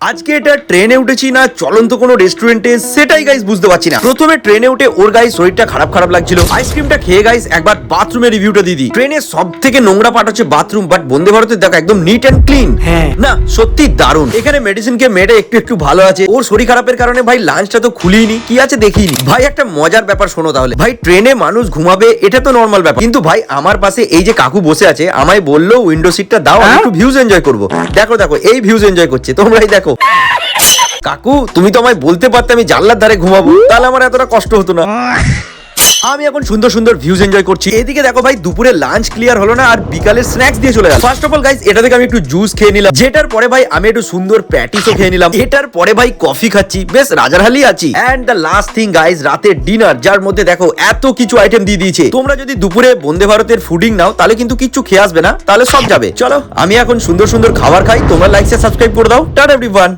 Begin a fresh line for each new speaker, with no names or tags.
আজকে এটা ট্রেনে উঠেছি না চলন্ত কোনো রেস্টুরেন্টে সেটাই গাইস বুঝতে পারছি না। প্রথমে ট্রেনে উঠে ওর গাইস শরীরটা খারাপ খারাপ লাগছিল। আইসক্রিমটা খেয়ে গাইস একবার বাথরুমের রিভিউটা দিয়ে দিই। ট্রেনে সব থেকে নোংরা পাট হচ্ছে বাথরুম বাট বন্দে ভারতের দেখো একদম নিট অ্যান্ড ক্লিন
হ্যাঁ।
না সত্যি দারুণ। এখানে মেডিসিন কে মেয়েটা একটু একটু ভালো আছে। ওর শরীর খারাপের কারণে ভাই লাঞ্চটা তো খুলিনি। কি আছে দেখিনি। ভাই একটা মজার ব্যাপার শোনো তাহলে। ভাই ট্রেনে মানুষ ঘুমাবে এটা তো নর্মাল ব্যাপার। কিন্তু ভাই আমার পাশে এই যে কাকু বসে আছে আমায় বলল উইন্ডো সিটটা দাও আমি
হ্যাঁ?
একটু ভিউজ এনজয় করব। দেখো দেখো এই ভিউজ এনজয় করছে। তোমরাই দেখো। কাকু, তুমি তো আমায় বলতে পারতে আমি জানলার ধারে ঘুমাবো। তাহলে আমার এতটা কষ্ট হতো না। আমি এখন সুন্দর সুন্দর ভিউজ এনজয় করছি। এদিকে দেখো ভাই, দুপুরে লাঞ্চ ক্লিয়ার হলো না, আর বিকালে স্ন্যাক্স দিয়ে চলে গেল। ফার্স্ট অফ অল গাইস এটা থেকে আমি একটু জুস খেয়ে নিলাম। যেটার পরে ভাই, আমি একটু সুন্দর প্যাটিসও খেয়ে নিলাম। এটার পরে ভাই কফি খাচ্ছি। বেশ, রাজারহালি আছি। And the last thing guys রাতের ডিনার যার মধ্যে দেখো, এত কিছু আইটেম দিয়ে দিয়েছে। তোমরা যদি দুপুরে বন্দে ভারতের ফুডিং নাও, তাহলে কিন্তু কিচ্ছু খেয়ে আসবে না, তাহলে সব যাবে। চলো, আমি এখন সুন্দর সুন্দর খাবার খাই। তোমরা লাইক সাবস্ক্রাইব করে দাও। Tata everyone